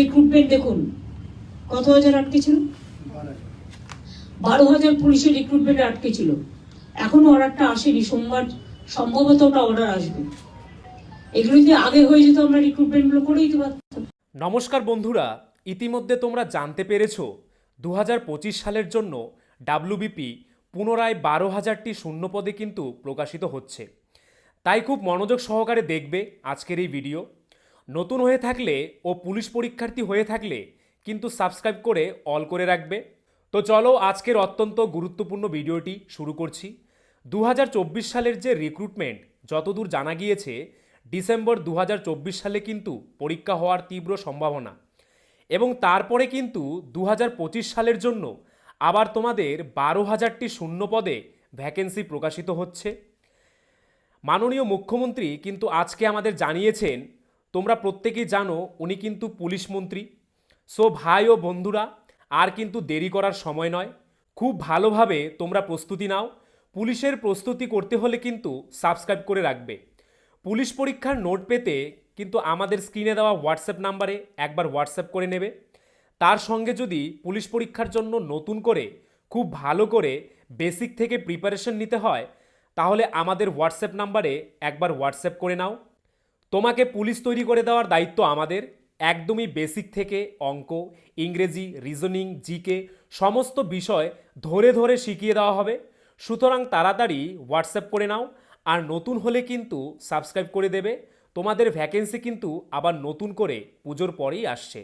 Recruitment দেখুন। কত হাজার আটকে ছিল? বারো হাজার পুলিশের রিক্রুটমেন্ট আটকে ছিল। এখনও অর্ডারটা আসেনি। সোমবার সম্ভবত ওটা অর্ডার আসবে। এগুলো যদি আগে হয়ে যেত আমরা রিক্রুটমেন্টগুলো করে দিতে পারতাম। নমস্কার বন্ধুরা, ইতিমধ্যে তোমরা জানতে পেরেছ দু হাজার পঁচিশ সালের জন্য ডাব্লিউবিপি পুনরায় বারো হাজারটি শূন্যপদে কিন্তু প্রকাশিত হচ্ছে। তাই খুব মনোযোগ সহকারে দেখবে আজকের এই ভিডিও নতুন হয়ে থাকলে ও পুলিশ পরীক্ষার্থী হয়ে থাকলে কিন্তু সাবস্ক্রাইব করে অল করে রাখবে। তো চলো আজকের অত্যন্ত গুরুত্বপূর্ণ ভিডিওটি শুরু করছি। দু হাজার চব্বিশ সালের যে রিক্রুটমেন্ট যতদূর জানা গিয়েছে, ডিসেম্বর দু হাজার চব্বিশ সালে কিন্তু পরীক্ষা হওয়ার তীব্র সম্ভাবনা। এবং তারপরে কিন্তু দু হাজার পঁচিশ সালের জন্য আবার তোমাদের বারো হাজারটি শূন্য পদে ভ্যাকেন্সি প্রকাশিত হচ্ছে। মাননীয় মুখ্যমন্ত্রী কিন্তু আজকে আমাদের জানিয়েছেন তোমরা প্রত্যেকেই জানো উনি কিন্তু পুলিশ মন্ত্রী। সো ভাই ও বন্ধুরা, আর কিন্তু দেরি করার সময় নয়। খুব ভালোভাবে তোমরা প্রস্তুতি নাও। পুলিশের প্রস্তুতি করতে হলে কিন্তু সাবস্ক্রাইব করে রাখবে। পুলিশ পরীক্ষার নোট পেতে কিন্তু আমাদের স্ক্রিনে দেওয়া হোয়াটসঅ্যাপ নাম্বারে একবার হোয়াটসঅ্যাপ করে নেবে। তার সঙ্গে যদি পুলিশ পরীক্ষার জন্য নতুন করে, খুব ভালো করে বেসিক থেকে প্রিপারেশন নিতে হয়, তাহলে আমাদের হোয়াটসঅ্যাপ নাম্বারে একবার হোয়াটসঅ্যাপ করে নাও। তোমাকে পুলিশ তৈরি করে দেওয়ার দায়িত্ব আমাদের। একদমই বেসিক থেকে অঙ্ক, ইংরেজি রিজনিং জিকে সমস্ত বিষয় ধরে ধরে শিখিয়ে দেওয়া হবে। সুতরাং তাড়াতাড়ি হোয়াটসঅ্যাপ করে নাও, আর নতুন হলে কিন্তু সাবস্ক্রাইব করে দেবে। তোমাদের ভ্যাকেন্সি কিন্তু আবার নতুন করে পুজোর পরেই আসছে।